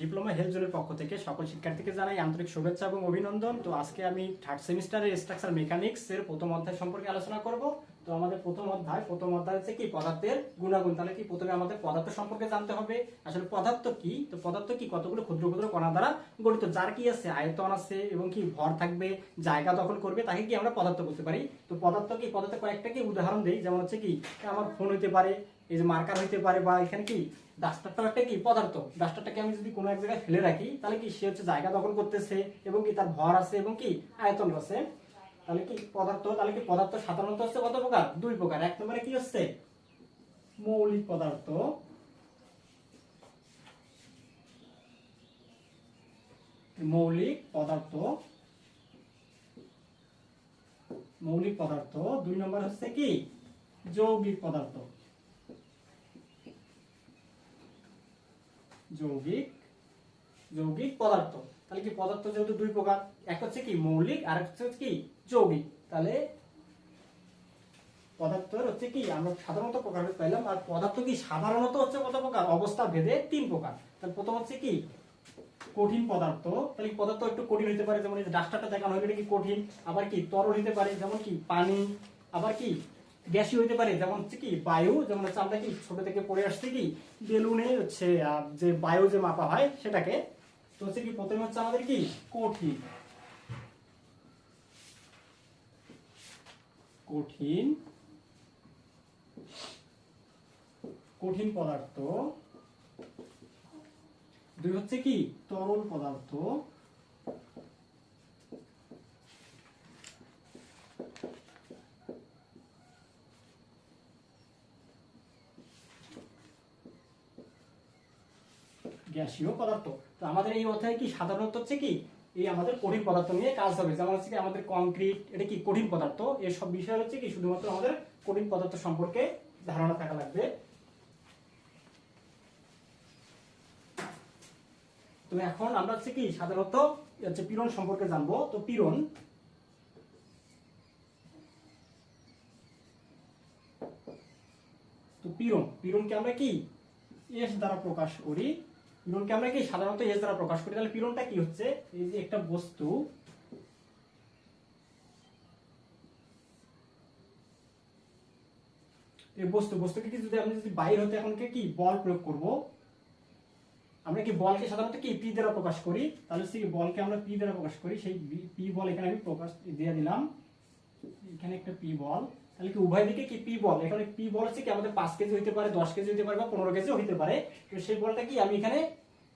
Diploma health জোনের পক্ষ থেকে সকল শিক্ষার্থীকে জানাই আন্তরিক শুভেচ্ছা এবং অভিনন্দন। তো আজকে আমি থার্ড সেমিস্টারের স্ট্রাকচার মেকানিক্স এর প্রথম অধ্যায় সম্পর্কে আলোচনা করব। তো আমাদের প্রথম অধ্যায় প্রথম অধ্যায় হচ্ছে কি? পদার্থের গুণাগুণ। তাহলে কি? প্রথমে আমাদের পদার্থ সম্পর্কে জানতে হবে। আসলে পদার্থ কি? তো পদার্থ কি? কতগুলো ক্ষুদ্র ক্ষুদ্র কণা দ্বারা গঠিত? যার কি আছে? আয়তন আছে এবং কি? ভর থাকবে, জায়গা দখল করবে, তাকে কি আমরা পদার্থ বলতে পারি? তো পদার্থ কি? পদার্থ কয়েকটা কি? উদাহরণ দেই। যেমন হচ্ছে কি? আমার ফোন হইতে পারে এই যে মার্কার হইতে পারে বা এখানে কি ডাস্টারটাও একটা কি পদার্থ? ডাস্টারটাকে আমি যদি কোনো এক জায়গায় ফেলে রাখি, তাহলে কি সে হচ্ছে জায়গা দখল করতেছে এবং কি তার ভর আছে এবং কি আয়তন আছে? তাহলে কি পদার্থ, তাহলে কি পদার্থ সাধারণত হচ্ছে কত প্রকার? দুই প্রকার। এক নম্বরে কি হচ্ছে? মৌলিক পদার্থ। মৌলিক পদার্থ। মৌলিক পদার্থ। দুই নম্বর হচ্ছে কি? যৌগিক পদার্থ। যৌগিক যৌগিক পদার্থ। তাহলে কি পদার্থ যেহেতু দুই প্রকার, এক হচ্ছে কি মৌলিক আর হচ্ছে কি যৌগিক। তাহলে পদার্থের হচ্ছে কি আমরা সাধারণত প্রকার পাইলাম আর পদার্থ কি সাধারণত হচ্ছে কত প্রকার? অবস্থা ভেদে তিন প্রকার। তাহলে প্রথম হচ্ছে কি কঠিন পদার্থ। তাহলে পদার্থ একটু কঠিন হতে পারে, যেমন ডাস্টারটা দেখানো হলো, এটা কি কঠিন? আবার কি তরল হতে পারে, যেমন কি পানি। আবার কি গ্যাসই হতে পারে। যেমন হচ্ছে কি, বায়ু, যেমন হচ্ছে আমরা কি ছোট থেকে পড়ে আসছি কি, বেলুনে হচ্ছে যে বায়ু যে মাপা হয় সেটাকে, তো হচ্ছে কি প্রথমে হচ্ছে আমাদের কি, কঠিন। কঠিন। কঠিন পদার্থ। দুই হচ্ছে কি, তরল পদার্থ। গ্যাসীয় পদার্থ। তো আমাদের এই অধ্যায়ে কি সাধারণত হচ্ছে কি, এই আমাদের কঠিন পদার্থ নিয়ে কাজ হবে। যেমন হচ্ছে কি আমাদের কংক্রিট এটা কি কঠিন পদার্থ? এর সব বিষয় হচ্ছে কি শুধুমাত্র আমাদের কঠিন পদার্থ সম্পর্কে ধারণা থাকা লাগবে। তো এখন আমরা হচ্ছে কি সাধারণত হচ্ছে পীড়ন সম্পর্কে জানব। তো পীড়ন তো পীড়ন, পীড়নকে আমরা কি? এস দ্বারা প্রকাশ করি। পীড়নকে আমরা কি সাধারণত এস দ্বারা প্রকাশ করি? তাহলে পীড়নটা কি হচ্ছে? এই যে একটা বস্তু, এই বস্তু, বস্তুকে কি যদি আমি যদি বাইর হতে এখন কি বল প্রয়োগ করব। আমরা কি বলকে সাধারণত কি? পি দ্বারা প্রকাশ করি। তাহলে সেই বলকে আমরা পি দ্বারা প্রকাশ করি। সেই পি বল এখানে আমি প্রকাশ দিয়ে দিলাম। এখানে একটা পি বল। তাহলে কি উভয় দিকে কি পি বল? এখানে পি বল হচ্ছে কি আমাদের পাঁচ কেজি হইতে পারে, দশ কেজি হইতে পারে বা পনেরো কেজি হইতে পারে। তো সেই বলটা কি আমি এখানে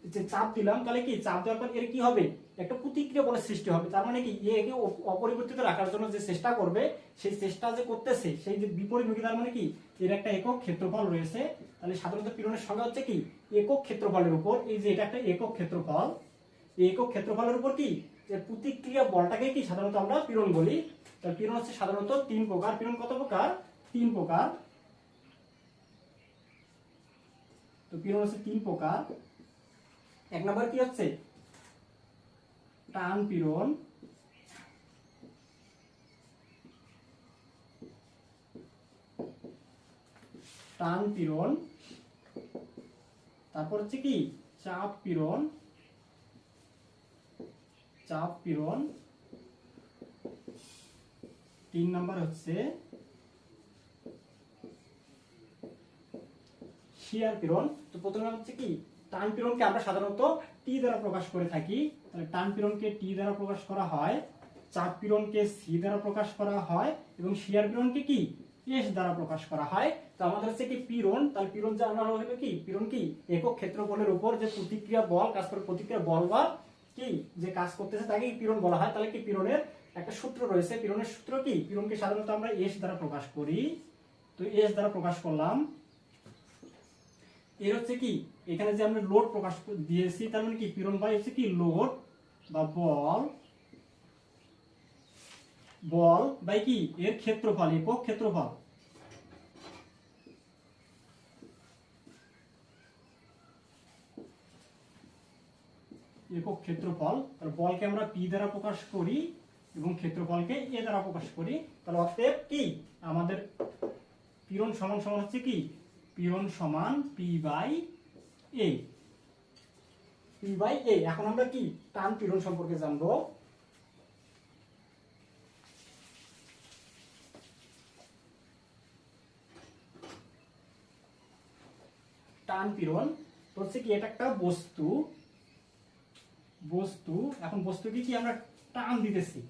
যে চাপ দিলাম, তাহলে কি চাপ দেওয়ার পর এর কি হবে? একটা প্রতিক্রিয়া বলের সৃষ্টি হবে। তার মানে কি একে অপরিবর্তিত রাখার জন্য যে চেষ্টা করবে, সেই চেষ্টা যে করতেছে, সেই যে বিপরীতমুখী তার মানে কি এর একটা একক ক্ষেত্রফল রয়েছে। তাহলে সাধারণত পীড়নের সংজ্ঞা হচ্ছে কি, একক ক্ষেত্রফলের উপর, এই যে এটা একটা একক ক্ষেত্রফল এই একক ক্ষেত্রফলের উপর কি যে প্রতিক্রিয়া বলটাকে কি? সাধারণত আমরা পীড়ন বলি। তাহলে পীড়ন হচ্ছে সাধারণত তিন প্রকার। পীড়ন কত প্রকার? তিন প্রকার। তো পীড়ন হচ্ছে তিন প্রকার। এক নম্বর কি হচ্ছে? টান পীড়ন। টান পীড়ন। তারপর হচ্ছে কি? চাপ পীড়ন। চাপ পীড়ন। তিন নম্বর হচ্ছে শিয়ার পীড়ন। তো প্রথমে হচ্ছে কি, টান পীড়নকে আমরা সাধারণত টি দ্বারা প্রকাশ করে থাকি। তাহলে টান পীড়নকে টি দ্বারা প্রকাশ করা হয়, চাপ পীড়নকে সি দ্বারা প্রকাশ করা হয়, এবং শিয়ার পীড়নকে কি? এস দ্বারা প্রকাশ করা হয়। তো আমাদের হচ্ছে কি পীড়ন, তাহলে পীড়ন জানা হবে কি? পীড়ন কি? একক ক্ষেত্রফলের উপর যে প্রতিক্রিয়া বল, কাজ করে প্রতিক্রিয়া বল বা কি? যে কাজ করতেছে তাকে পীড়ন বলা হয়। তাহলে কি পীড়নের একটা সূত্র রয়েছে? পীড়নের সূত্র কি? পীড়নকে সাধারণত আমরা এস দ্বারা প্রকাশ করি। তো এস দ্বারা প্রকাশ করলাম। এর হচ্ছে কি? এখানে যে আমরা লোড প্রকাশ দিয়েছি, তার মানে কি? পীড়ন বাই হচ্ছে কি? লোড বা বল বল বাই কি? এর ক্ষেত্রফল, একক ক্ষেত্রফল। একক ক্ষেত্রফল, তাহলে বলকে আমরা পি দ্বারা প্রকাশ করি এবং ক্ষেত্রফলকে এ দ্বারা প্রকাশ করি, তাহলে অতএব কি? আমাদের পীড়ন সমান সমান হচ্ছে কি? পীড়ন সমান P by A P by A এখন আমরা কি? টান পীড়ন সম্পর্কে জানব। টান পীড়ন হচ্ছে কি, এটা একটা বস্তু। বস্তু, এখন বস্তুকে কি আমরা টান দিতেছি?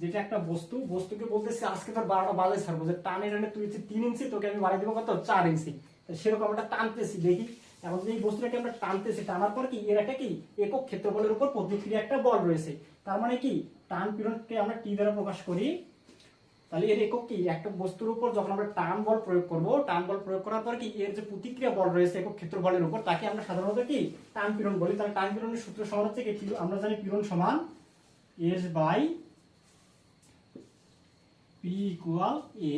যেটা একটা বস্তু, বস্তুকে বলতেছি, আজকে তোর বারোটা বাজে ছাড়বো। যে টানে টানে তুই তিন ইঞ্চি, তোকে আমি বাড়ি দেবো কত? চার ইঞ্চি। সেরকম আমরা টানতেছি, দেখি। এখন এই বস্তুটাকে আমরা টানতেছি, টানার পর কি? এর একটা কি? একক ক্ষেত্রফলের উপর প্রতিক্রিয়া একটা বল রয়েছে। তার মানে কি? টান পীড়নকে আমরা টি দ্বারা প্রকাশ করি তাহলে এর একক কি? একটা বস্তুর উপর যখন আমরা টান বল প্রয়োগ করব, টান বল প্রয়োগ করার পর কি? এর যে প্রতিক্রিয়া বল রয়েছে, একক ক্ষেত্র বলের উপর, তাকে আমরা সাধারণত কি? টান পীড়ন বলি। তাহলে টান পীড়নের সূত্র সমান হচ্ছে কি? আমরা জানি পীড়ন সমান S by P equal A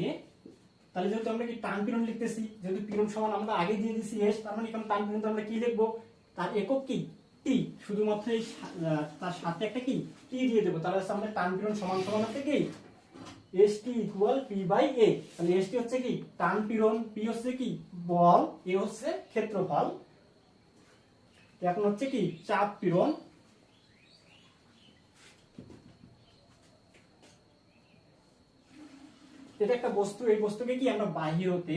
তাহলে যেহেতু আমরা কি টান পীড়ন লিখতেছি, যেহেতু পীড়ন সমান আমরা আগে দিয়ে দিছি এস তার মানে এখানে টান পীড়ন আমরা কি লিখব? তার একক কি? টি শুধুমাত্র এই তার সাথে একটা কি? টি দিয়ে দেবো। তাহলে আমরা টান পীড়ন সমান সমান হচ্ছে কি? S T equal P by A তাহলে এস টি হচ্ছে কি? টান পীড়ন পি হচ্ছে কি? বল। এ হচ্ছে ক্ষেত্রফল। এখন হচ্ছে কি? চাপ পীড়ন। এটা একটা বস্তু। এই বস্তুকে কি আমরা বাহির হতে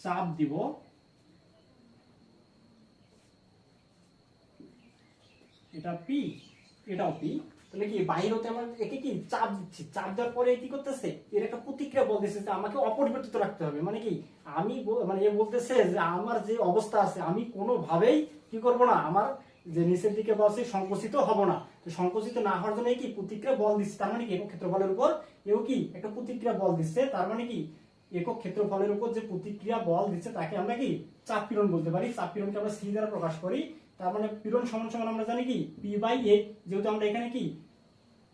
চাপ দিব? এটা পি এটাও পি তাহলে কি বাইরে হতে আমার একে কি চাপ দিচ্ছি? চাপ দেওয়ার পরে কি করতেছে? এর একটা প্রতিক্রিয়া বলতেছে যে আমাকে অপরিবর্তিত রাখতে হবে। মানে কি? আমি মানে এ বলতেছে যে আমার যে অবস্থা আছে, আমি কোনোভাবেই কি করব না? আমার যে নিচের দিকে বলছে সংকুচিত হব না। তো সংকুচিত না হওয়ার জন্য কি প্রতিক্রিয়া বল দিচ্ছে? তার মানে কি একক ক্ষেত্রফলের উপর এও কি একটা প্রতিক্রিয়া বল দিচ্ছে? তার মানে কি একক ক্ষেত্রফলের উপর যে প্রতিক্রিয়া বল দিচ্ছে, তাকে আমরা কি চাপ পীড়ন বলতে পারি? চাপ পীড়নকে আমরা সি দ্বারা প্রকাশ করি। তার মানে পীড়ন সমান সমান আমরা জানি কি? পি বাই এ যেহেতু আমরা এখানে কি?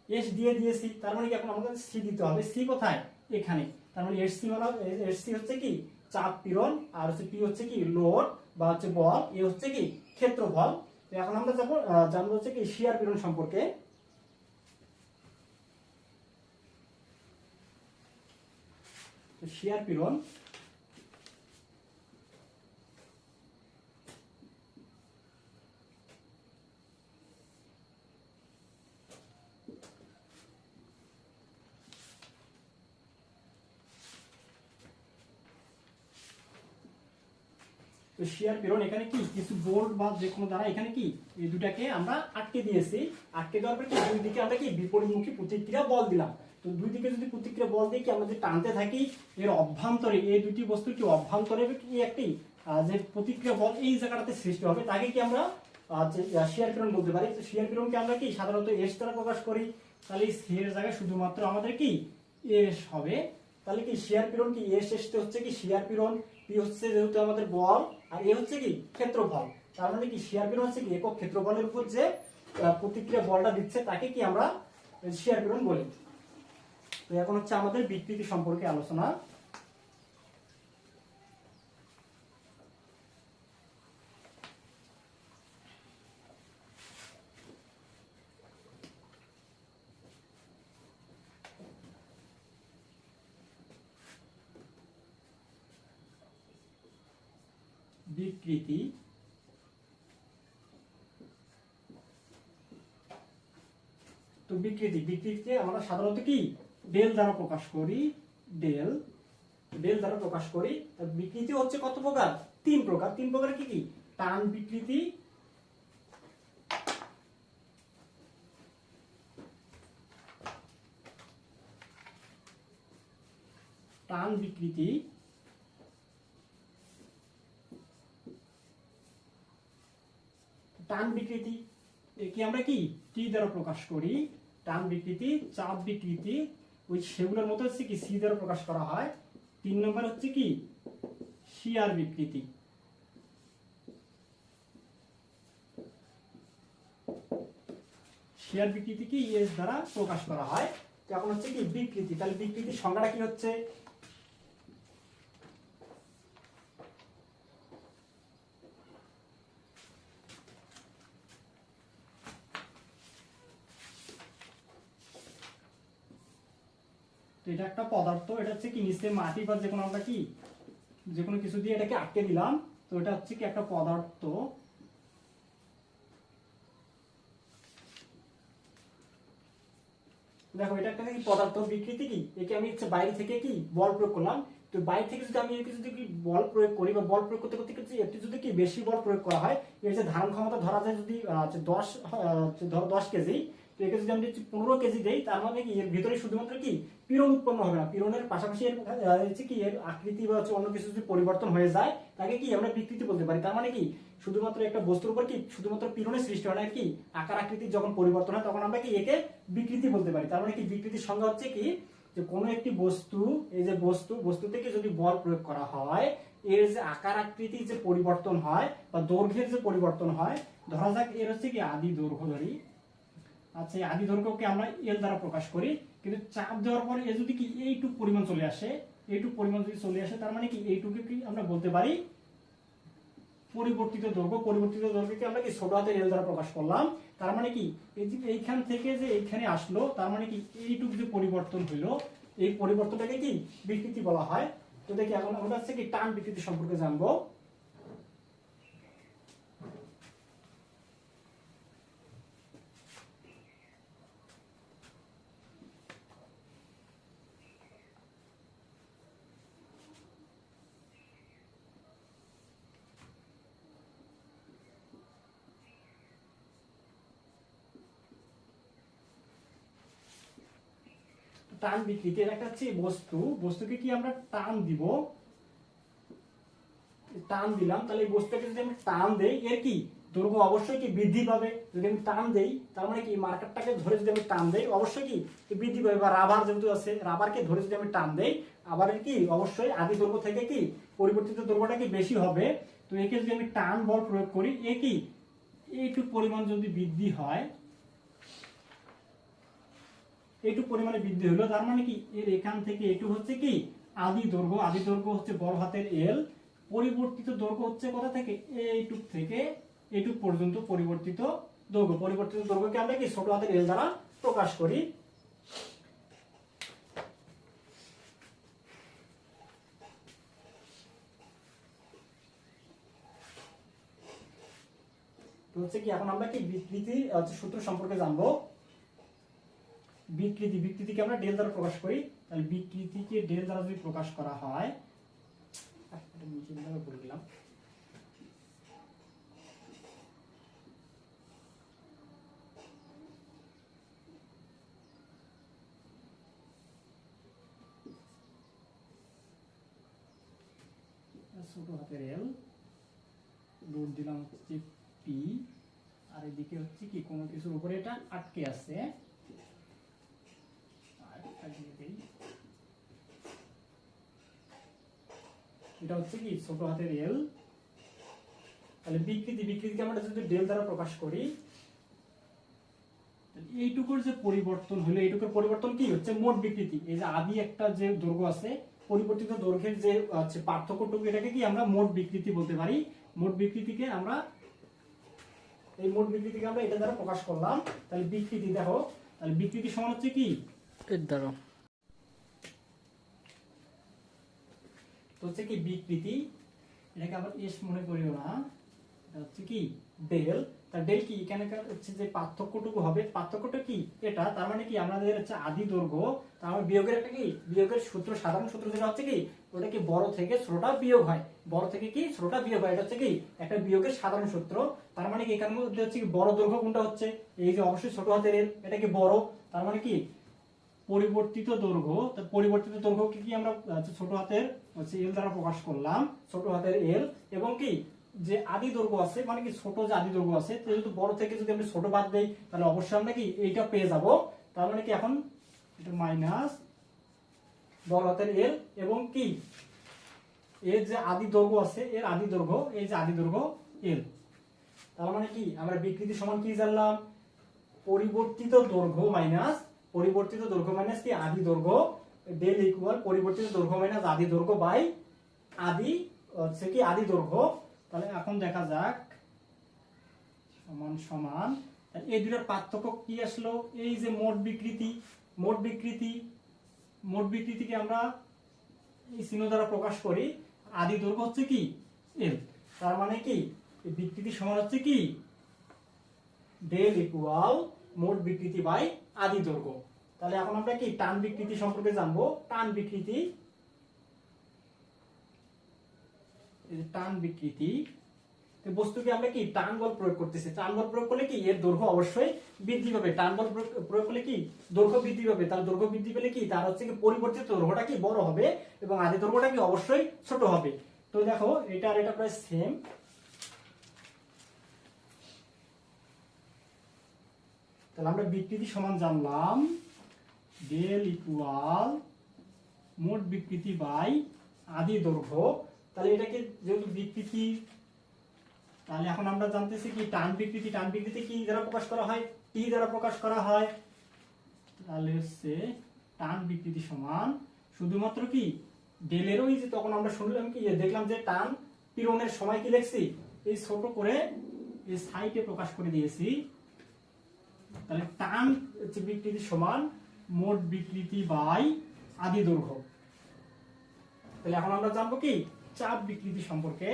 এস দিয়ে দিয়েছি, তার মানে কি এখন আমাদের সি দিতে হবে। সি কোথায়? এখানে। তার মানে এস সি মানে এস সি হচ্ছে কি? চাপ পীড়ন, আর হচ্ছে পি হচ্ছে কি? লোড, বা হচ্ছে বল। এ হচ্ছে কি? ক্ষেত্রফল। তো এখন আমরা যাব জানব হচ্ছে কি শিয়ার পীড়ন সম্পর্কে। শিয়ার পীড়ন শিয়ার পীড়ন এখানে কি? কিছু বোল্ট বা যে কোনো দ্বারা এখানে কি? এই দুটাকে আমরা আটকে দিয়েছি। আটকে দেওয়ার পরে কি? দুই দিকে আমরা কি? বিপরীতমুখী প্রতিক্রিয়া বল দিলাম। তো দুই দিকে যদি প্রতিক্রিয়া বল দিয়ে কি আমরা যে টানতে থাকি, এর অভ্যন্তরে, এই দুটি বস্তু কি অভ্যন্তরে কি? একটি যে প্রতিক্রিয়া বল এই জায়গাটাতে সৃষ্টি হবে, তাকে কি আমরা শিয়ার পীড়ন বলতে পারি। তো শিয়ার পীড়নকে আমরা কি? সাধারণত এস দ্বারা প্রকাশ করি। তাহলে এর জায়গায় শুধুমাত্র আমাদের কি? এস হবে। তাহলে কি? শিয়ার পীড়ন কি? এস এসতে হচ্ছে কি? শিয়ার পীড়ন পি হচ্ছে যেহেতু আমাদের বল। আর এ হচ্ছে কি ক্ষেত্রফল। তার মানে কি শিয়ার বিরণ হচ্ছে কি একক ক্ষেত্রফলের উপর যে প্রতিক্রিয়া বলটা দিচ্ছে, তাকে কি আমরা শিয়ার বিরণ বলি। তো এখন হচ্ছে আমাদের বিকৃতি সম্পর্কে আলোচনা বিকৃতি তো বিকৃতি বিকৃতিকে আমরা সাধারণত কি? ডেল দ্বারা প্রকাশ করি ডেল ডেল দ্বারা প্রকাশ করি। বিকৃতি হচ্ছে কত প্রকার? তিন প্রকার। তিন প্রকার কি কি? টান বিকৃতি টান বিকৃতি টান বিকৃতি। একে আমরা কি? টি দ্বারা প্রকাশ করি। টান বিকৃতি, চাপ বিকৃতি, ওই সেগুলোর মতো হচ্ছে কি? সি দ্বারা প্রকাশ করা হয়। তিন নম্বর হচ্ছে কি? শিয়ার বিকৃতি। শিয়ার বিকৃতি কি এস দ্বারা প্রকাশ করা হয়। এখন হচ্ছে কি? বিকৃতি। তাহলে বিকৃতির সংজ্ঞাটা কি হচ্ছে? এটা একটা পদার্থ, এটা হচ্ছে কি নিচে মাটি বা যে কোনো আমরা কি যে কোনো কিছু দিয়ে এটাকে আটকে দিলাম। তো এটা হচ্ছে কি একটা পদার্থ। দেখো, এটা একটা কি পদার্থ বিকৃতি কি? একে আমি হচ্ছে বাইরে থেকে কি বল প্রয়োগ করলাম। তো বাইরে থেকে যদি আমি একে যদি কি বল প্রয়োগ করি বা বল প্রয়োগ করতে করতে একটু যদি কি বেশি বল প্রয়োগ করা হয়, এর যে ধারণ ক্ষমতা ধরা যায় যদি দশ দশ কেজি তো একে যদি আমি পনেরো কেজি দেই, তার মানে কি এর ভিতরে শুধুমাত্র কি পীড়ন উৎপন্ন হবে না। পীড়নের পাশাপাশি এর হচ্ছে কি এর আকৃতি বা হচ্ছে অন্য কিছু যদি পরিবর্তন হয়ে যায়, তাকে কি আমরা বিকৃতি বলতে পারি। তার মানে কি শুধুমাত্র একটা বস্তুর উপর কি শুধুমাত্র পীড়নের সৃষ্টি হয় না কি আকার আকৃতির যখন পরিবর্তন হয়, তখন আমরা কি একে বিকৃতি বলতে পারি। তার মানে কি বিকৃতির সংজ্ঞা হচ্ছে কি যে কোনো একটি বস্তু, এই যে বস্তু বস্তু থেকে যদি বল প্রয়োগ করা হয়, এর যে আকার আকৃতির যে পরিবর্তন হয় বা দৈর্ঘ্যের যে পরিবর্তন হয়, ধরা যাক এর হচ্ছে কি আদি দৈর্ঘ্য ধরি আচ্ছা আদি দৈর্ঘ্যকে আমরা এল দ্বারা প্রকাশ করি, কিন্তু চাপ দেওয়ার পরে এ যদি কি এইটুক পরিমাণ চলে আসে, এইটুক পরিমাণ যদি চলে আসে, তার মানে কি এইটুকে কি আমরা বলতে পারি? পরিবর্তিত দৈর্ঘ্য পরিবর্তিত দৈর্ঘ্যকে আমরা কি ছোট হাতের এল দ্বারা প্রকাশ করলাম? তার মানে কি, এই যে এইখান থেকে যে এইখানে আসলো, তার মানে কি এইটুক যে পরিবর্তন হইল, এই পরিবর্তনটাকে কি বিকৃতি বলা হয়? তো দেখি, এখন আমরা হচ্ছে কি টান বিকৃতি সম্পর্কে জানব। টান বিকৃতি একটা হচ্ছে বস্তু, বস্তুকে কি আমরা টান দিব? টান দিলাম, তাহলে এই বস্তুটাকে যদি আমি টান দেই, এর কি? দৈর্ঘ্য অবশ্যই কি বৃদ্ধি পাবে? যদি আমি টান দেই, তার মানে কি? মার্কেটটাকে ধরে যদি আমি টান দেই, অবশ্যই কি? বৃদ্ধি পাবে। বা রাবার যেহেতু আছে রাবারকে ধরে যদি আমি টান দেই, আবার কি? অবশ্যই আদি দৈর্ঘ্য থেকে কি? পরিবর্তিত দৈর্ঘ্যটা কি বেশি হবে? তো একে যদি আমি টান বল প্রয়োগ করি, এ কি? এইটুকু পরিমাণ যদি বৃদ্ধি হয় এইটুকু পরিমাণে বৃদ্ধি হলো। তার মানে কি? এর এখান থেকে এটু হচ্ছে কি? আদি দৈর্ঘ্য আদি দৈর্ঘ্য হচ্ছে বড় হাতের এল পরিবর্তিত দৈর্ঘ্য হচ্ছে কোথা থেকে? এইটুক থেকে এইটুক পর্যন্ত পরিবর্তিত দৈর্ঘ্য। পরিবর্তিত দৈর্ঘ্যকে আমরা কি? ছোট হাতের এল দ্বারা প্রকাশ করি। হচ্ছে কি? এখন আমরা কি বিকৃতি সূত্র সম্পর্কে জানব? বিকৃতি বিকৃতিকে আমরা ডেল দ্বারা প্রকাশ করি তাহলে বিকৃতিকে ডেল দ্বারা যদি প্রকাশ করা হয় নিচে দিলাম, ছোট হাতের এল লোড দিলাম হচ্ছে পি আর এদিকে হচ্ছে কি কোনো কিছুর উপরে এটা আটকে আছে। এটা হচ্ছে কি, ছোট হাতের এল তাহলে বিকৃতি, বিকৃতিকে আমরা যদি ডেল দ্বারা প্রকাশ করি এইটুকুর যে পরিবর্তন হলো, এইটুকুর পরিবর্তন কি হচ্ছে? মোট বিকৃতি। এই যে আদি একটা যে আছে, পরিবর্তিত দৈর্ঘ্যের যে পার্থক্যটুকু, এটাকে কি আমরা মোট বিকৃতি বলতে পারি? মোট বিকৃতিকে আমরা, এই মোট বিকৃতিকে আমরা এটা দ্বারা প্রকাশ করলাম। তাহলে বিকৃতি দেখো, তাহলে বিকৃতি সমান হচ্ছে কি? এর দ্বারা তো হচ্ছে কি বিকৃতি, এটাকে আবার এস মনে করিও না। হচ্ছে কি ডেল। তার ডেল কি? এখানে হচ্ছে যে পার্থক্যটুকু হবে। পার্থক্যটা কি? এটা, তার মানে কি আমাদের হচ্ছে আদি দৈর্ঘ্য তার মানে বিয়োগের একটা কি? বিয়োগের সূত্র, সাধারণ সূত্র যেটা হচ্ছে কি, ওটা কি বড় থেকে ছোটটা বিয়োগ হয়। বড় থেকে কি ছোটটা বিয়োগ হয়? এটা হচ্ছে কি একটা বিয়োগের সাধারণ সূত্র। তার মানে কি এখানে হচ্ছে কি বড় দৈর্ঘ্য কোনটা হচ্ছে? এই যে অবশ্যই ছোট হাতের এর এটা কি বড়? তার মানে কি পরিবর্তিত দৈর্ঘ্য পরিবর্তিত দৈর্ঘ্যকে কি আমরা ছোট হাতের, হচ্ছে এল দ্বারা প্রকাশ করলাম, ছোট হাতের এল এবং কি যে আদি দৈর্ঘ্য আছে মানে কি ছোট যে আদি দৈর্ঘ্য আছে যেহেতু বড় থেকে যদি আমরা ছোট বাদ দেই, তাহলে অবশ্যই আমরা কি এইটা পেয়ে যাব। তার মানে কি এখন এটা মাইনাস বড় হাতের এল এবং কি এর যে আদি দৈর্ঘ্য আছে, এর আদি দৈর্ঘ্য, এই যে আদি দৈর্ঘ্য এল তার মানে কি আমরা বিকৃতি সমান কি জানলাম? পরিবর্তিত দৈর্ঘ্য মাইনাস পরিবর্তিত দৈর্ঘ্য মাইনাস কি? আদি দৈর্ঘ্য। ডেল ইকুয়াল পরিবর্তিত দৈর্ঘ্য মাইনাস আদি দৈর্ঘ্য বাই আদি, হচ্ছে কি? আদি দৈর্ঘ্য। তাহলে এখন দেখা যাক। সমান সমান। এই দুটোর পার্থক্য কি আসলো? এই যে মোট বিকৃতি মোট বিকৃতি, মোট বিকৃতিকে আমরা এই চিহ্ন দ্বারা প্রকাশ করি। আদি দৈর্ঘ্য হচ্ছে কি? এল তার মানে কি? বিকৃতি সমান হচ্ছে কি? ডেল ইকুয়াল মোট বিকৃতি বাই আদি দৈর্ঘ্য তাহলে এখন আমরা কি টান বিকৃতি সম্পর্কে জানব? টান বিকৃতি টান বিকৃতি বস্তুকে আমরা কি টান বল প্রয়োগ করতেছি? টান বল প্রয়োগ করলে কি এর দৈর্ঘ্য অবশ্যই বৃদ্ধি পাবে। টান বল প্রয়োগ- করলে কি দৈর্ঘ্য বৃদ্ধি পাবে? তার দৈর্ঘ্য বৃদ্ধি পেলে কি তার হচ্ছে কি পরিবর্তিত দৈর্ঘ্যটা কি বড় হবে এবং আদি দৈর্ঘ্যটা কি অবশ্যই ছোট হবে। তো দেখো, এটা আর এটা প্রায় সেম তাহলে আমরা বিকৃতি সমান জানলাম। ডেল ইকুয়াল মোট বিকৃতি বাই আদি দৈর্ঘ্য। তাহলে এটাকে যেহেতু বিকৃতি, তাহলে এখন আমরা জানতেছি কি টান বিকৃতি টান বিকৃতি কি দ্বারা প্রকাশ করা হয়? টি দ্বারা প্রকাশ করা হয়। তাহলে হচ্ছে টান বিকৃতি সমান শুধুমাত্র কি? ডেলের ওই যে তখন আমরা শুনলাম কি দেখলাম যে টান পীড়নের সময় কি লিখছি? এই ছোট করে এই সাইটে প্রকাশ করে দিয়েছি। তাহলে টান হচ্ছে বিকৃতি সমান মোট বিকৃতি বাই আদি দৈর্ঘ্য। তাহলে এখন আমরা জানব কি? চাপ বিকৃতি সম্পর্কে।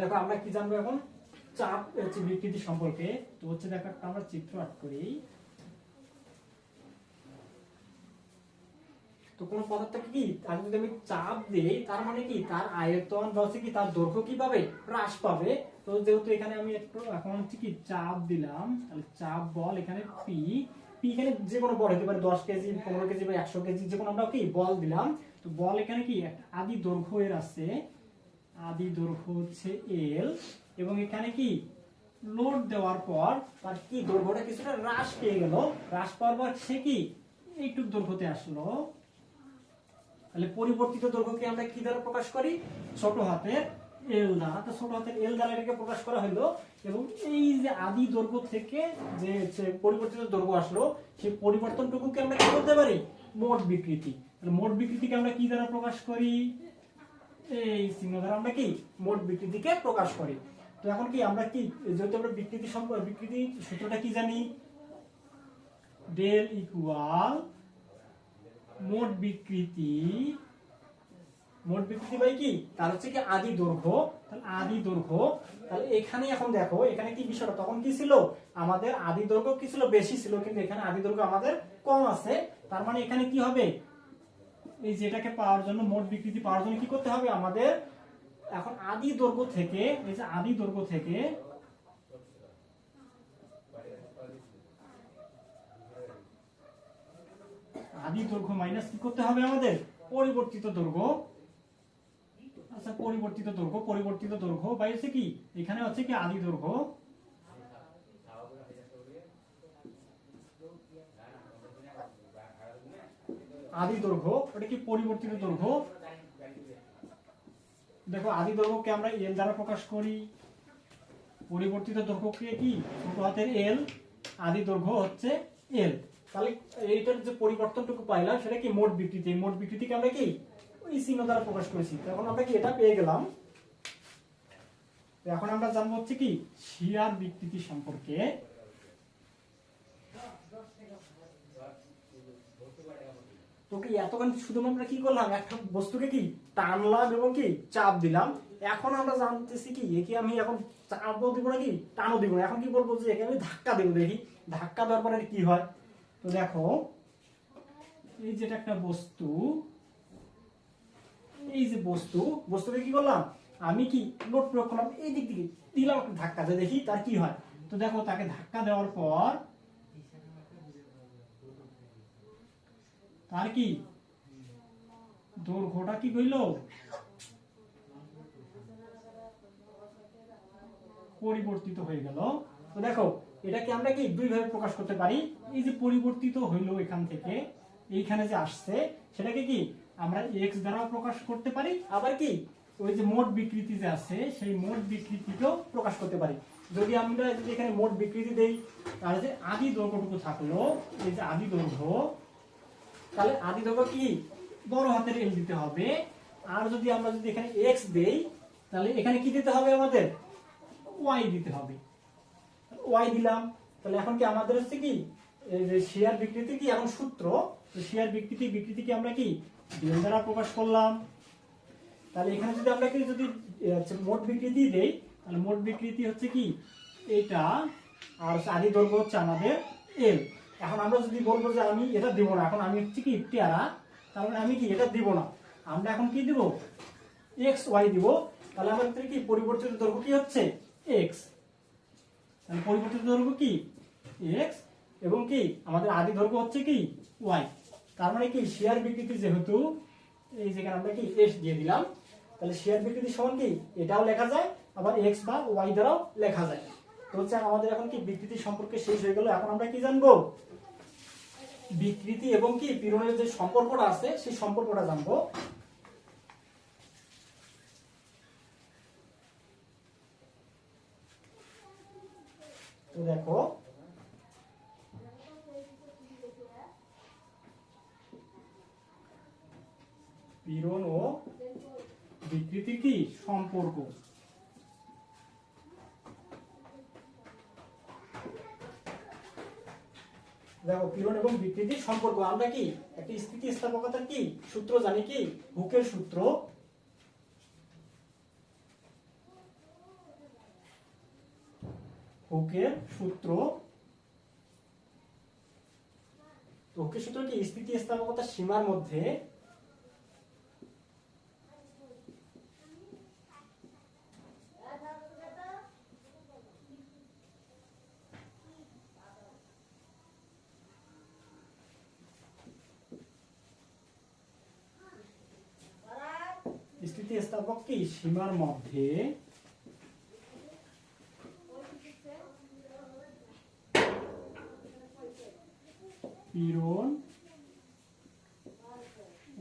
দেখো আমরা কি জানব এখন? চাপ হচ্ছে বিকৃতি সম্পর্কে, তো হচ্ছে দেখো আমরা চিত্র আট করি। তো কোন পদার্থকে কি, তার যদি আমি চাপ দিই, তার মানে কি? তার আয়তন বা হচ্ছে কি, তার দৈর্ঘ্য কি পাবে? হ্রাস পাবে। তো যেহেতু এখানে আমি একটু, এখন হচ্ছে কি, চাপ দিলাম, তাহলে চাপ বল এখানে পি পি এখানে যে কোনো বল, হতে পারে দশ কেজি, পনেরো কেজি বা একশো কেজি, যে কোনো আমরা কি, বল দিলাম। তো বল এখানে কি, একটা আদি দৈর্ঘ্য এর আছে। আদি দৈর্ঘ্য হচ্ছে এল এবং এখানে কি? লোড দেওয়ার পর তার কি দৈর্ঘ্যটা কিছুটা হ্রাস পেয়ে গেল। হ্রাস পাওয়ার পর সে কি? এইটুক দৈর্ঘ্যতে আসলো। তাহলে পরিবর্তিত দৈর্ঘ্যকে আমরা কি দ্বারা প্রকাশ করি? ছোট হাতের এল দ্বারা। তো ছোট হাতের এল দ্বারা এটাকে প্রকাশ করা হলো এবং এই যে আদি দৈর্ঘ্য থেকে যে পরিবর্তিত দৈর্ঘ্য আসলো, সেই পরিবর্তনটুকুকে আমরা কি করতে পারি? মোট বিকৃতি। তাহলে মোট বিকৃতিকে আমরা কি দ্বারা প্রকাশ করি? এই চিহ্ন দ্বারা আমরা কি? মোট বিকৃতিকে প্রকাশ করি। তো এখন কি আমরা কি, যেহেতু আমরা বিকৃতি সম্পর্ক বিকৃতি সূত্রটা কি জানি? ডেল ইকুয়াল মোট বিকৃতি মোট বিকৃতি বাই কি? তার হচ্ছে কি আদি দৈর্ঘ্য। তাহলে আদি দৈর্ঘ্য, তাহলে এখানে এখন দেখো, এখানে কি বিষয়টা, তখন কি ছিল? আমাদের আদি দৈর্ঘ্য কি ছিল? বেশি ছিল, কিন্তু এখানে আদি দৈর্ঘ্য আমাদের কম আছে। তার মানে এখানে কি হবে? এই যেটাকে পাওয়ার জন্য মোট বিকৃতি পাওয়ার জন্য কি করতে হবে? আমাদের এখন আদি দৈর্ঘ্য থেকে, এই যে আদি দৈর্ঘ্য থেকে আদি দৈর্ঘ্য মাইনাস কি করতে হবে আমাদের? পরিবর্তিত দৈর্ঘ্য আচ্ছা পরিবর্তিত দৈর্ঘ্য পরিবর্তিত দৈর্ঘ্য বা হচ্ছে কি? এখানে হচ্ছে কি আদি দৈর্ঘ্য আদি দৈর্ঘ্য ওটা কি পরিবর্তিত দৈর্ঘ্য দেখো আদি দৈর্ঘ্যকে আমরা এল দ্বারা প্রকাশ করি। পরিবর্তিত দৈর্ঘ্যকে কি? ছোট হাতের এল আদি দৈর্ঘ্য হচ্ছে এল তাহলে এইটার যে পরিবর্তনটুকু পাইলাম, সেটা কি? মোট বিকৃতি। মোট বিকৃতিকে আমরা কি? ওই চিহ্ন দ্বারা প্রকাশ করেছি। তখন আমরা কি এটা পেয়ে গেলাম? এখন আমরা জানব হচ্ছে কি? শিয়ার বিকৃতি সম্পর্কে। তো কি এতক্ষণ শুধুমাত্র কি করলাম? একটা বস্তুকে কি টানলাম এবং কি চাপ দিলাম? এখন আমরা জানতেছি কি একে আমি এখন চাপও দিব না কি টানও দিব না? এখন কি বলব যে একে আমি ধাক্কা দেবো দেখি। ধাক্কা দেওয়ার পরে কি হয়? তো দেখো, এই যেটা একটা বস্তু, এই যে বস্তু, বস্তুকে কি করলাম? আমি কি লোড প্রয়োগ করলাম? এই দিক দিকে দিলাম ধাক্কা দিয়ে দেখি তার কি হয়। তো দেখো, তাকে ধাক্কা দেওয়ার পর তার কি? দৈর্ঘ্যটা কি হইল পরিবর্তিত হয়ে গেল। তো দেখো, এটাকে আমরা কি দুই ভাবে প্রকাশ করতে পারি? এই যে পরিবর্তিত হইল এখান থেকে, এইখানে যে আসছে, সেটাকে কি আমরা এক্স দ্বারাও প্রকাশ করতে পারি? আবার কি? ওই যে মোট বিকৃতি যে আছে, সেই মোট বিকৃতিকেও প্রকাশ করতে পারি। যদি আমরা যদি এখানে মোট বিকৃতি দেই, তাহলে যে আদি দৈর্ঘ্যটুকু থাকল, এই যে আদি দৈর্ঘ্য তাহলে আদি দৈর্ঘ্য কি? বড় হাতের এল দিতে হবে। আর যদি আমরা যদি এখানে এক্স দেই, তাহলে এখানে কি দিতে হবে আমাদের? ওয়াই দিতে হবে। ওয়াই দিলাম। তাহলে এখন কি আমাদের হচ্ছে কি? শেয়ার বিকৃতি কি? এখন সূত্র। শেয়ার বিকৃতি বিকৃতি কি আমরা কি? ডেল দ্বারা প্রকাশ করলাম। তাহলে এখানে যদি আমরা কি যদি মোট বিকৃতি দেই, তাহলে মোট বিকৃতি হচ্ছে কি? এটা। আর আদি দৈর্ঘ্য হচ্ছে আমাদের এল এখন আমরা যদি বলব যে আমি এটা দিব না, এখন আমি হচ্ছে কি পেয়ারা, তার মানে আমি কি এটা দিব না? আমরা এখন কি দিব? এক্স ওয়াই দিব। তাহলে আমাদের কি পরিবর্তিত দৈর্ঘ্য কি হচ্ছে? এক্স তাহলে পরিবর্তিত দৈর্ঘ্য কি? এক্স এবং কি? আমাদের আদি দৈর্ঘ্য হচ্ছে কি? ওয়াই তার মানে কি? শেয়ার বিকৃতি যেহেতু, এই যেখানে আমরা কি এস দিয়ে দিলাম, তাহলে শেয়ার বিকৃতি সমান কি? এটাও লেখা যায়, আবার এক্স বা ওয়াই দ্বারাও লেখা যায়। আমাদের এখন কি বিকৃতি সম্পর্কে শেষ হয়ে গেল? এখন আমরা কি জানব? বিকৃতি এবং কি পীড়নের যে সম্পর্কটা আছে, সেই সম্পর্কটা জানব। তো দেখো, পীড়ন ও বিকৃতির কি? সম্পর্ক। দেখো পীড়ন এবং বিকৃতির সম্পর্ক। আমরা কি? একটি স্থিতিস্থাপকতার কি? সূত্র জানি কি? হুকের সূত্র। সূত্র। হুকের সূত্র কি? স্থিতিস্থাপকতার সীমার মধ্যে স্থিতিস্থাপক কি সীমার মধ্যে পীড়ন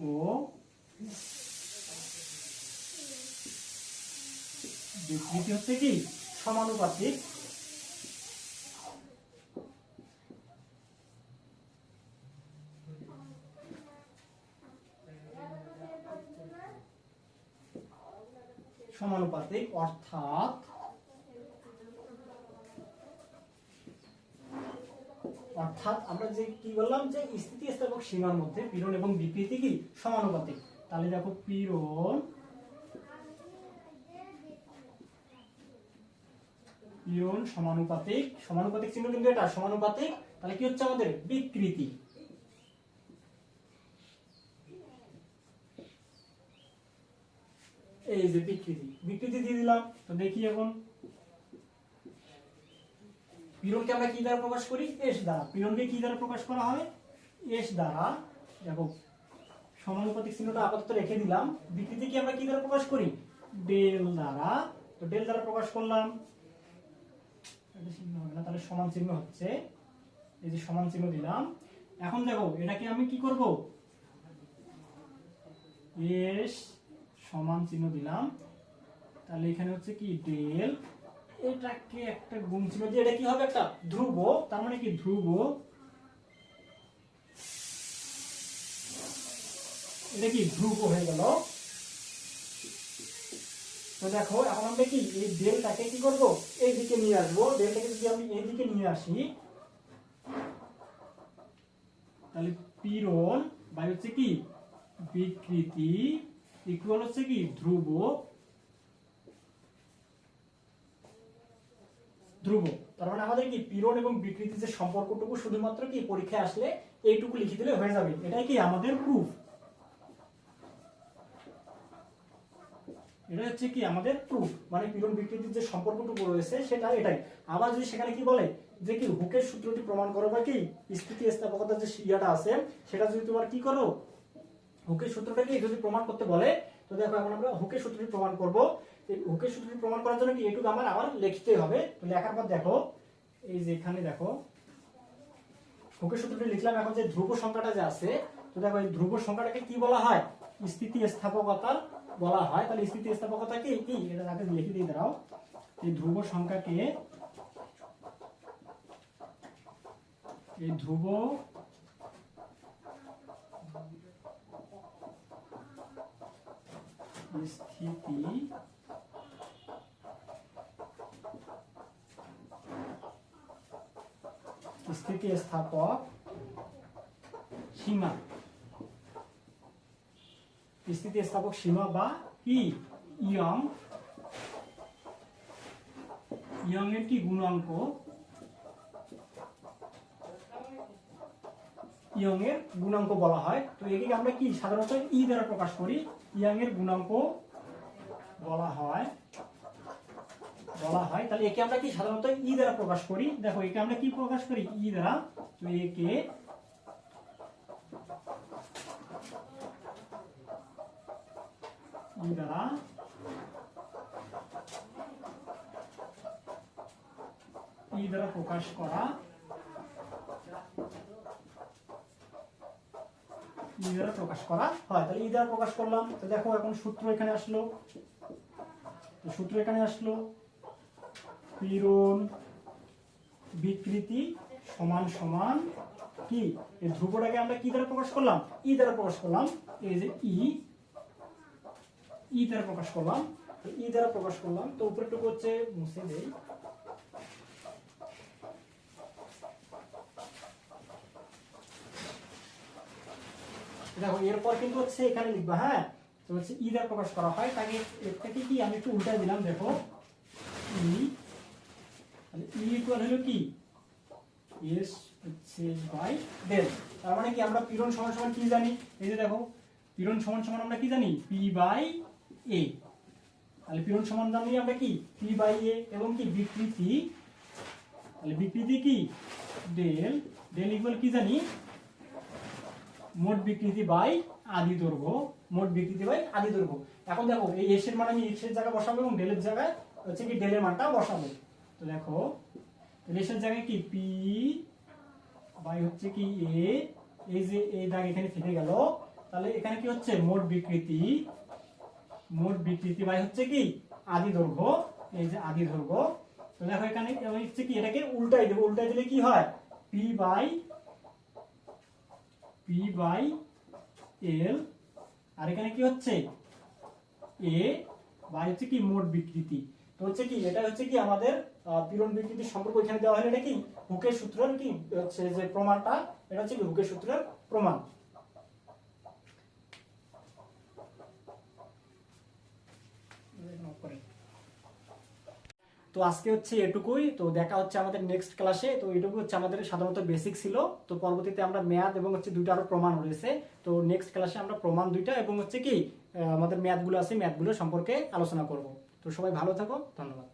ও বিকৃতি হচ্ছে কি সমানুপাতিক সমানুপাতিক অর্থাৎ অর্থাৎ আমরা যে কি বললাম যে স্থিতিস্থাপক সীমার মধ্যে পীড়ন এবং বিকৃতি কি? সমানুপাতিক। তাহলে দেখো পীড়ন পীড়ন সমানুপাতিক। সমানুপাতিক চিহ্ন কিন্তু এটা, সমানুপাতিক। তাহলে কি হচ্ছে আমাদের? বিকৃতি। এই যে বিকৃতি বিকৃতি দিয়ে দিলাম। তো দেখি এখন। পীড়নকে আমরা কি দ্বারা প্রকাশ করি? এস দ্বারা। পীড়নকে কি দ্বারা প্রকাশ করা হয়? এস দ্বারা। দেখো, সমানুপাতিক চিহ্নটা আপাতত রেখে দিলাম। বিকৃতিকে আমরা কি দ্বারা প্রকাশ করি? ডেল দ্বারা। তো ডেল দ্বারা প্রকাশ করলাম। এটা চিহ্ন হবে না, তাহলে সমান চিহ্ন হচ্ছে। এই যে সমান চিহ্ন দিলাম। এখন দেখো, এটাকে আমি কি করব? এস সমান চিহ্ন দিলাম। তাহলে এখানে হচ্ছে কি? ডেল এটাকে একটা গুণ চিহ্ন দিয়ে এটা কি হবে? একটা ধ্রুব। তার মানে কি? ধ্রুব। এটা কি? ধ্রুব হয়ে গেল। তো দেখো, এখন আমরা কি? এই ডেলটাকে কি করব? এই দিকে নিয়ে আসব। ডেলটাকে যদি আমি এই দিকে নিয়ে আসি, তাহলে পীড়ন বাই হচ্ছে কি? বিকৃতি ইকুয়াল হচ্ছে কি? ধ্রুব ধ্রুব তার মানে আমাদের কি? পীড়ন এবং বিকৃতি যে সম্পর্কটুকু শুধুমাত্র কি? পরীক্ষায় আসলে এইটুকু লিখে দিলে হয়ে যাবে। এটাই কি? আমাদের প্রুফ এটা হচ্ছে কি? আমাদের প্রুফ মানে পীড়ন বিকৃতির যে সম্পর্কটুকু রয়েছে, সেটা এটাই। আবার যদি সেখানে কি বলে? যে কি? হুকের সূত্রটি প্রমাণ করো বা কি? স্থিতি স্থাপকতার যে ইয়াটা আছে, সেটা যদি তোমার কি করো? হুকের সূত্রটাকে যদি প্রমাণ করতে বলে, তো দেখো এখন আমরা হুকের সূত্রটি প্রমাণ করব। এই হুকের সূত্রটি প্রমাণ করার জন্য কি এটুকু আমার আবার লিখতে হবে? তো লেখার পর দেখো, এই যে এখানে দেখো, হুকের সূত্রটি লিখলাম এখন যে ধ্রুব সংখ্যাটা যে আছে, তো দেখো এই ধ্রুব সংখ্যাটাকে কি বলা হয়? স্থিতি স্থাপকতা বলা হয়। তাহলে স্থিতি স্থাপকতা কি? কি? এটা আগে লিখে দিয়ে দাও। এই ধ্রুব সংখ্যাকে, এই ধ্রুব স্থিতি স্থিতিস্থাপক সীমা স্থিতিস্থাপক সীমা বা কি ইয়ং ইয়ং এর কি গুণাঙ্ক ইয়ং এর গুণাঙ্ক বলা হয়। তো একে আমরা কি সাধারণত ই দ্বারা প্রকাশ করি? ইয়ং এর গুণাঙ্ক বলা হয়। বলা হয়। তাহলে একে আমরা কি সাধারণত ই দ্বারা প্রকাশ করি? দেখো, একে আমরা কি প্রকাশ করি? ই দ্বারা। তো একে ই দ্বারা ই দ্বারা প্রকাশ করা ই দ্বারা প্রকাশ করা হয়। তাহলে ই দ্বারা প্রকাশ করলাম। তো দেখো এখন সূত্র এখানে আসলো। সূত্র এখানে আসলো পীড়ন বিকৃতি সমান সমান কি? এই ধ্রুবটাকে আমরা কি দ্বারা প্রকাশ করলাম? ই দ্বারা প্রকাশ করলাম। এই যে ই ই দ্বারা প্রকাশ করলাম। ই দ্বারা প্রকাশ করলাম। তো উপরেটুকু হচ্ছে মুছে দেই। দেখো, এরপর কিন্তু হচ্ছে এখানে লিখবা হ্যাঁ? তো হচ্ছে ই দ্বারা প্রকাশ করা হয়, তাকে এটাকে কি? আমি একটু উল্টা দিলাম, দেখো। ই ই ইকুয়াল হলো কি? এস হচ্ছে বাই ডেল তার মানে কি? আমরা পীড়ন সমান সমান কি জানি? এই যে দেখো, পীড়ন সমান সমান আমরা কি জানি? পি বাই এ তাহলে পীড়ন সমান জানি আমরা কি? পি বাই এ এবং কি? বিকৃতি। তাহলে বিকৃতি কি? ডেল ডেল ইকুয়াল কি জানি? মোট বিকৃতি বাই আদি দৈর্ঘ্য মোট বিকৃতি বাই আদি দৈর্ঘ্য এখন দেখো, এই এস এর মান আমি এক্সের জায়গায় বসাবো এবং ডেলের জায়গায় হচ্ছে কি ডেলের মানটা বসাবো। তো দেখো এর জায়গায় কি? পি বাই হচ্ছে কি এ এই যে এই দাগ এখানে থেকে গেল, তাহলে এখানে কি হচ্ছে? মোট বিকৃতি মোট বিকৃতি বাই হচ্ছে কি? আদি দৈর্ঘ্য এই যে আদি দৈর্ঘ্য তো দেখো এখানে হচ্ছে কি এটাকে উল্টাই দেবো। উল্টাই দিলে কি হয়? P by P by L আর এখানে কি হচ্ছে? এ বাই হচ্ছে কি মোট বিকৃতি। তো হচ্ছে কি, এটা হচ্ছে কি আমাদের পীড়ন বিকৃতির সম্পর্ক এখানে দেওয়া হলো, এটা কি? হুকের সূত্রের কি? হচ্ছে যে প্রমাণটা, এটা হচ্ছে কি হুকের সূত্রের প্রমাণ। তো আজকে হচ্ছে এটুকুই। তো দেখা হচ্ছে আমাদের নেক্সট ক্লাসে তো এটুকু হচ্ছে আমাদের সাধারণত বেসিক ছিল। তো পরবর্তীতে আমরা ম্যাথ এবং হচ্ছে দুইটা আরও প্রমাণ রয়েছে। তো নেক্সট ক্লাসে আমরা প্রমাণ দুইটা এবং হচ্ছে কি আমাদের ম্যাথগুলো আছে ম্যাথগুলো সম্পর্কে আলোচনা করব। তো সবাই ভালো থাকো। ধন্যবাদ।